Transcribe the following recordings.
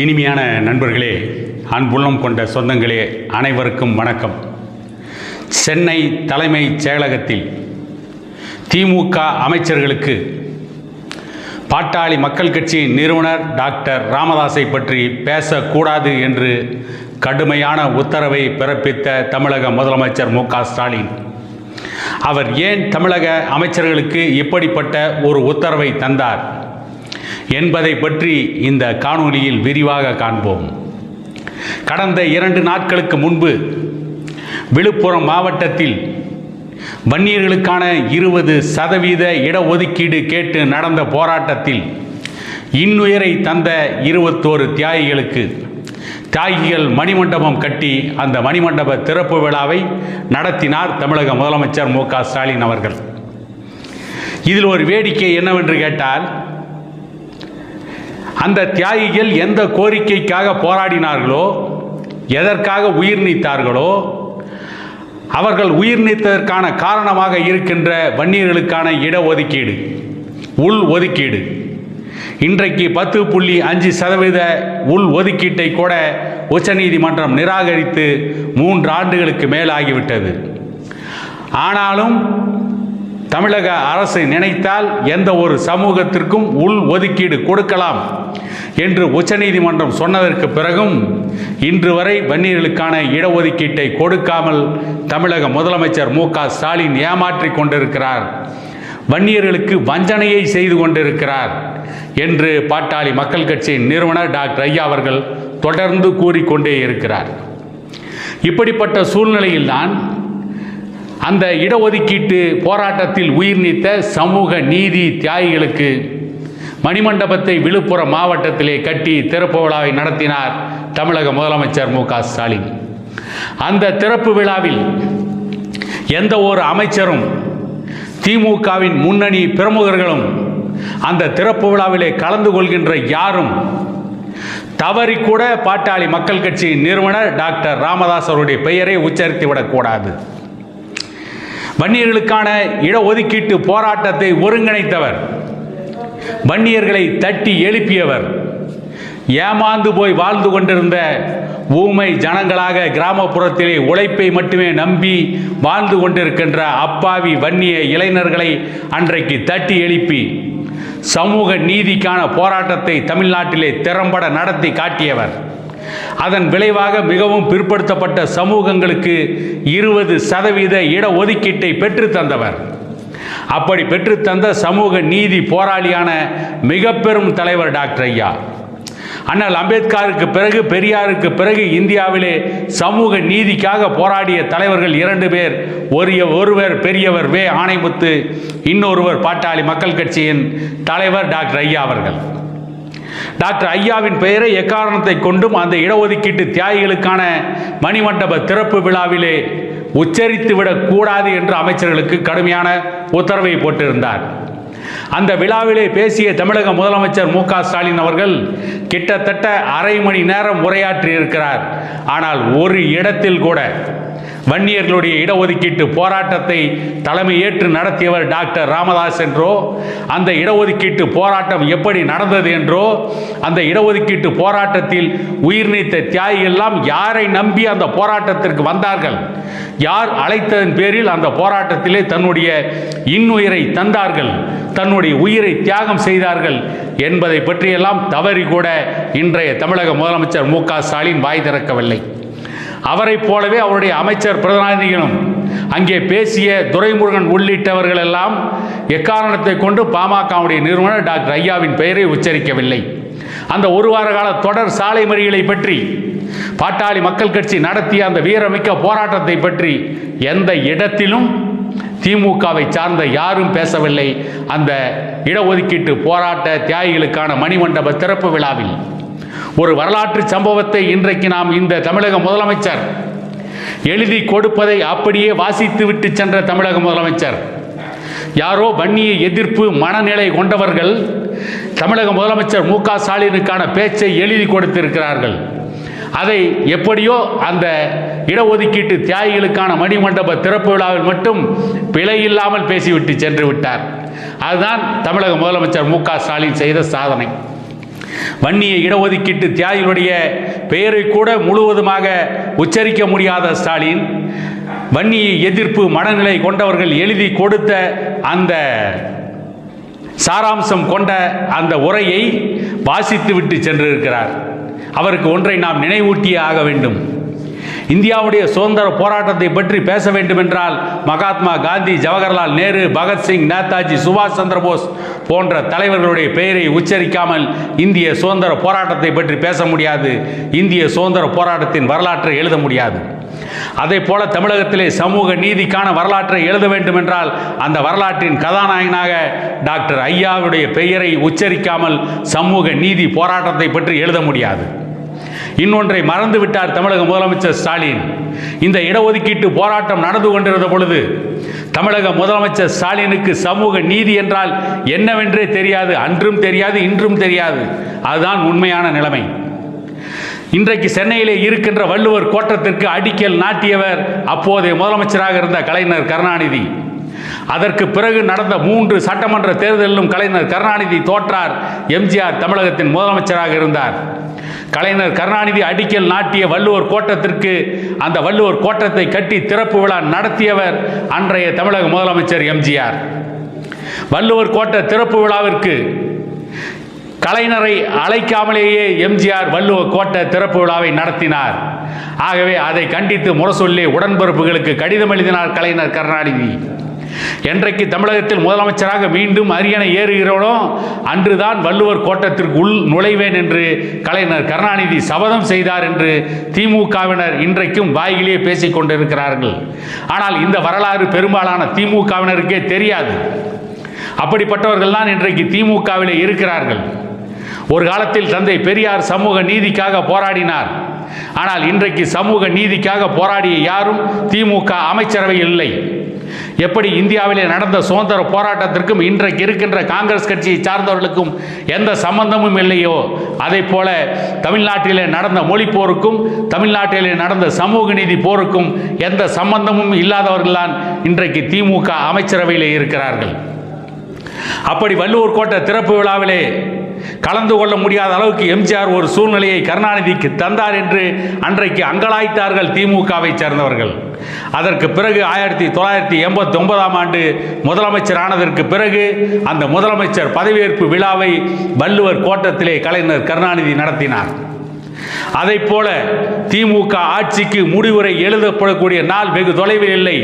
இனிமையான நண்பர்களே அன்புள்ளம் கொண்ட சொந்தங்களே அனைவருக்கும் வணக்கம். சென்னை தலைமைச் செயலகத்தில் திமுக அமைச்சர்களுக்கு பாட்டாளி மக்கள் கட்சி நிறுவனர் டாக்டர் ராமதாஸை பற்றி பேசக்கூடாது என்று கடுமையான உத்தரவை பிறப்பித்த தமிழக முதலமைச்சர் மு ஸ்டாலின். அவர் ஏன் தமிழக அமைச்சர்களுக்கு இப்படிப்பட்ட ஒரு உத்தரவை தந்தார்? என்பதை பற்றி இந்த காணொளியில் விரிவாக காண்போம். கடந்த இரண்டு நாட்களுக்கு முன்பு விழுப்புரம் மாவட்டத்தில் வன்னியர்களுக்கான இருபது சதவீத இடஒதுக்கீடு கேட்டு நடந்த போராட்டத்தில் இன்னுயிரை தந்த இருபத்தோரு தியாகிகளுக்கு தியாகிகள் மணிமண்டபம் கட்டி அந்த மணிமண்டப திறப்பு விழாவை நடத்தினார் தமிழக முதலமைச்சர் மு க ஸ்டாலின் அவர்கள். இதில் ஒரு வேடிக்கை என்னவென்று கேட்டால் அந்த தியாகிகள் எந்த கோரிக்கைக்காக போராடினார்களோ எதற்காக உயிர் நீத்தார்களோ அவர்கள் உயிர் நீத்ததற்கான காரணமாக இருக்கின்ற வன்னியர்களுக்கான இடஒதுக்கீடு உள் ஒதுக்கீடு. இன்றைக்கு பத்து புள்ளி அஞ்சு சதவீத உள் ஒதுக்கீட்டை கூட உச்சநீதிமன்றம் நிராகரித்து மூன்று ஆண்டுகளுக்கு மேலாகிவிட்டது. ஆனாலும் தமிழக அரசு நினைத்தால் எந்த ஒரு சமூகத்திற்கும் உள் ஒதுக்கீடு கொடுக்கலாம் என்று உச்சநீதிமன்றம் சொன்னதற்கு பிறகும் இன்று வரை வன்னியர்களுக்கான இடஒதுக்கீட்டை கொடுக்காமல் தமிழக முதலமைச்சர் மு க ஸ்டாலின் ஏமாற்றிக் கொண்டிருக்கிறார். வன்னியர்களுக்கு வஞ்சனையை செய்து கொண்டிருக்கிறார் என்று பாட்டாளி மக்கள் கட்சியின் நிறுவனர் டாக்டர் ஐயா அவர்கள் தொடர்ந்து கூறிக்கொண்டே இருக்கிறார். இப்படிப்பட்ட சூழ்நிலையில்தான் அந்த இடஒதுக்கீட்டு போராட்டத்தில் உயிர் நீத்த சமூக நீதி தியாகிகளுக்கு மணிமண்டபத்தை விழுப்புரம் மாவட்டத்திலே கட்டி திறப்பு விழாவை நடத்தினார் தமிழக முதலமைச்சர் மு க ஸ்டாலின். அந்த திறப்பு விழாவில் எந்த ஒரு அமைச்சரும் திமுகவின் முன்னணி பிரமுகர்களும் அந்த திறப்பு விழாவிலே கலந்து கொள்கின்ற யாரும் தவறி கூட பாட்டாளி மக்கள் கட்சியின் நிறுவனர் டாக்டர் ராமதாஸ் அவருடைய பெயரை உச்சரித்து விடக்கூடாது வன்னியர்களுக்கான இடஒதுக்கீட்டு போராட்டத்தை ஒருங்கிணைத்தவர். வன்னியர்களை தட்டி எழுப்பியவர். ஏமாந்து போய் வாழ்ந்து கொண்டிருந்த ஊமை ஜனங்களாக கிராமப்புறத்திலே உழைப்பை மட்டுமே நம்பி வாழ்ந்து கொண்டிருக்கின்ற அப்பாவி வன்னிய இளைஞர்களை அன்றைக்கு தட்டி எழுப்பி சமூக நீதிக்கான போராட்டத்தை தமிழ்நாட்டிலே திறம்பட நடத்தி காட்டியவர். அதன் விளைவாக மிகவும் பிற்படுத்தப்பட்ட சமூகங்களுக்கு இருபது சதவீத இடஒதுக்கீட்டை பெற்று தந்தவர். அப்படி பெற்றுத்தந்த சமூக நீதி போராளியான மிக பெரும் தலைவர் டாக்டர் ஐயா. அண்ணல் அம்பேத்கருக்கு பிறகு பெரியாருக்கு பிறகு இந்தியாவிலே சமூக நீதிக்காக போராடிய தலைவர்கள் இரண்டு பேர் ஒரு ஒருவர் பெரியவர் வே. ஆணைமுத்து இன்னொருவர் பாட்டாளி மக்கள் கட்சியின் தலைவர் டாக்டர் ஐயா அவர்கள். டாக்டர் ஐயாவின் பெயரை எக்காரணத்தை கொண்டும் அந்த இடஒதுக்கீட்டு தியாகிகளுக்கான மணிமண்டப திறப்பு விழாவிலே உச்சரித்து விடக்கூடாது என்று அமைச்சர்களுக்கு கடுமையான உத்தரவை போட்டிருந்தார். அந்த விழாவிலே பேசிய தமிழக முதலமைச்சர் மு ஸ்டாலின் அவர்கள் கிட்டத்தட்ட அரை மணி நேரம் உரையாற்றி இருக்கிறார் ஆனால் ஒரு இடத்தில் கூட வன்னியர்களுடைய இடஒதுக்கீட்டு போராட்டத்தை தலைமை ஏற்று நடத்தியவர் டாக்டர் ராமதாஸ் என்றோ அந்த இடஒதுக்கீட்டு போராட்டம் எப்படி நடந்தது என்றோ அந்த இடஒதுக்கீட்டு போராட்டத்தில் உயிர் நீத்த தியாகிகள்லாம் யாரை நம்பி அந்த போராட்டத்திற்கு வந்தார்கள்? யார் அழைத்ததன் பேரில் அந்த போராட்டத்திலே தன்னுடைய இன்னுயிரை தந்தார்கள்? தன்னுடைய உயிரை தியாகம் செய்தார்கள்? என்பதை பற்றியெல்லாம் தவறி கூட இன்றைய தமிழக முதலமைச்சர் மு க ஸ்டாலின் வாய் திறக்கவில்லை. அவரைப் போலவே அவருடைய அமைச்சர் பிரதிநிதிகளும் அங்கே பேசிய துரைமுருகன் உள்ளிட்டவர்கள் எல்லாம் எக்காரணத்தை கொண்டு பாமகவுடைய நிறுவனர் டாக்டர் ஐயாவின் பெயரை உச்சரிக்கவில்லை. அந்த ஒரு வார கால தொடர் சாலை மறியலை பற்றி பாட்டாளி மக்கள் கட்சி நடத்திய அந்த வீரமிக்க போராட்டத்தை பற்றி எந்த இடத்திலும் திமுகவை சார்ந்த யாரும் பேசவில்லை. அந்த இடஒதுக்கீட்டு போராட்ட தியாகிகளுக்கான மணிமண்டப திறப்பு விழாவில் ஒரு வரலாற்று சம்பவத்தை இன்றைக்கு நாம் இந்த தமிழக முதலமைச்சர் எழுதி கொடுப்பதை அப்படியே வாசித்து விட்டு சென்ற தமிழக முதலமைச்சர். யாரோ வன்னிய எதிர்ப்பு மனநிலை கொண்டவர்கள் தமிழக முதலமைச்சர் மு க ஸ்டாலினுக்கான பேச்சை எழுதி கொடுத்திருக்கிறார்கள். அதை எப்படியோ அந்த இடஒதுக்கீட்டு தியாகிகளுக்கான மணிமண்டப திறப்பு விழாவில் மட்டும் பிழை இல்லாமல் பேசிவிட்டு சென்று விட்டார். அதுதான் தமிழக முதலமைச்சர் மு க ஸ்டாலின் செய்த சாதனை. வன்னிய இடஒதுக்கீட்டு தியாகிகளுடைய பெயரை கூட முழுவதுமாக உச்சரிக்க முடியாத ஸ்டாலின் வன்னிய எதிர்ப்பு மனநிலை கொண்டவர்கள் எழுதி கொடுத்த அந்த சாராம்சம் கொண்ட அந்த உரையை வாசித்துவிட்டு சென்றிருக்கிறார். அவருக்கு ஒன்றை நாம் நினைவூட்டியே ஆக வேண்டும். இந்தியாவுடைய சுதந்திர போராட்டத்தை பற்றி பேச வேண்டுமென்றால் மகாத்மா காந்தி ஜவஹர்லால் நேரு பகத்சிங் நேதாஜி சுபாஷ் சந்திரபோஸ் போன்ற தலைவர்களுடைய பெயரை உச்சரிக்காமல் இந்திய சுதந்திர போராட்டத்தை பற்றி பேச முடியாது. இந்திய சுதந்திர போராட்டத்தின் வரலாற்றை எழுத முடியாது. அதே போல தமிழகத்திலே சமூக நீதிக்கான வரலாற்றை எழுத வேண்டுமென்றால் அந்த வரலாற்றின் கதாநாயகனாக டாக்டர் ஐயாவுடைய பெயரை உச்சரிக்காமல் சமூக நீதி போராட்டத்தை பற்றி எழுத முடியாது. இன்னொன்றை மறந்து விட்டார் தமிழக முதலமைச்சர் ஸ்டாலின். இந்த இடஒதுக்கீட்டு போராட்டம் நடந்து கொண்டிருந்த பொழுது தமிழக முதலமைச்சர் ஸ்டாலினுக்கு சமூக நீதி என்றால் என்னவென்றே தெரியாது அன்றும் தெரியாது இன்றும் தெரியாது. அதுதான் உண்மையான நிலைமை. இன்றைக்கு சென்னையிலே இருக்கின்ற வள்ளுவர் கோட்டத்திற்கு அடிக்கல் நாட்டியவர் அப்போதைய முதலமைச்சராக இருந்த கலைஞர் கருணாநிதி. அதற்கு பிறகு நடந்த மூன்று சட்டமன்ற தேர்தலிலும் கலைஞர் கருணாநிதி தோற்றார் எம்ஜிஆர் தமிழகத்தின் முதலமைச்சராக இருந்தார். கலைஞர் கருணாநிதி அடிக்கல் நாட்டிய வள்ளுவர் கோட்டத்திற்கு அந்த வள்ளுவர் கோட்டத்தை கட்டி திறப்பு விழா நடத்தியவர் அன்றைய தமிழக முதலமைச்சர் எம்ஜிஆர். வள்ளுவர் கோட்ட திறப்பு விழாவிற்கு கலைஞரை அழைக்காமலேயே எம்ஜிஆர் வள்ளுவர் கோட்ட திறப்பு விழாவை நடத்தினார். ஆகவே அதை கண்டித்து முரசொல்லி உடன்பிறப்புகளுக்கு கடிதம் எழுதினார் கலைஞர் கருணாநிதி. என்றைக்கு தமிழகத்தில் முதலமைச்சராக மீண்டும் அரியணை ஏறுகிறோனோ அன்றுதான் வள்ளுவர் கோட்டத்திற்கு உள் நுழைவேன் என்று கலைஞர் கருணாநிதி சபதம் செய்தார் என்று திமுகவினர் இன்றைக்கும் வாயிலேயே பேசிக் கொண்டிருக்கிறார்கள். ஆனால் இந்த வரலாறு பெரும்பாலான திமுகவினருக்கே தெரியாது. அப்படிப்பட்டவர்கள் தான் இன்றைக்கு திமுகவிலே இருக்கிறார்கள். ஒரு காலத்தில் தந்தை பெரியார் சமூக நீதிக்காக போராடினார். ஆனால் இன்றைக்கு சமூக நீதிக்காக போராடிய யாரும் திமுக அமைச்சரவையில் இல்லை. எப்படி இந்தியாவிலே நடந்த சுதந்திர போராட்டத்திற்கும் இன்றைக்கு இருக்கின்ற காங்கிரஸ் கட்சியை சார்ந்தவர்களுக்கும் எந்த சம்பந்தமும் இல்லையோ அதே போல தமிழ்நாட்டிலே நடந்த மொழி போருக்கும் தமிழ்நாட்டிலே நடந்த சமூக நீதி போருக்கும் எந்த சம்பந்தமும் இல்லாதவர்கள்தான் இன்றைக்கு திமுக அமைச்சரவையிலே இருக்கிறார்கள். அப்படி வள்ளுவர் கோட்டை திறப்பு விழாவிலே கலந்து கொள்ள முடியாத அளவுக்கு எம்ஜிஆர் ஒரு சூழ்நிலையை கருணாநிதிக்கு தந்தார் என்று அன்றைக்கு அங்கலாய்த்தார்கள் திமுகவை சேர்ந்தவர்கள். அதற்கு பிறகு ஆயிரத்தி தொள்ளாயிரத்தி எண்பத்தி ஒன்பதாம் ஆண்டு முதலமைச்சர் ஆனதற்கு பிறகு அந்த முதலமைச்சர் பதவியேற்பு விழாவை வள்ளுவர் கோட்டத்திலே கலைஞர் கருணாநிதி நடத்தினார். அதைப் போல திமுக ஆட்சிக்கு முடிவுரை எழுதப்படக்கூடிய நாள் வெகு தொலைவில் இல்லை.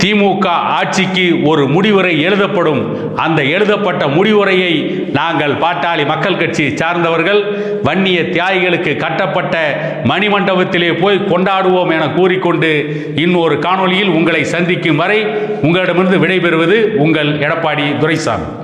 திமுக ஆட்சிக்கு ஒரு முடிவுரை எழுதப்படும். அந்த எழுதப்பட்ட முடிவுரையை நாங்கள் பாட்டாளி மக்கள் கட்சி சார்ந்தவர்கள் வன்னிய தியாகிகளுக்கு கட்டப்பட்ட மணிமண்டபத்திலே போய் கொண்டாடுவோம் என கூறிக்கொண்டு இன்னொரு காணொலியில் உங்களை சந்திக்கும் வரை உங்களிடமிருந்து விடைபெறுவது உங்கள் எடப்பாடி துரைசாமி.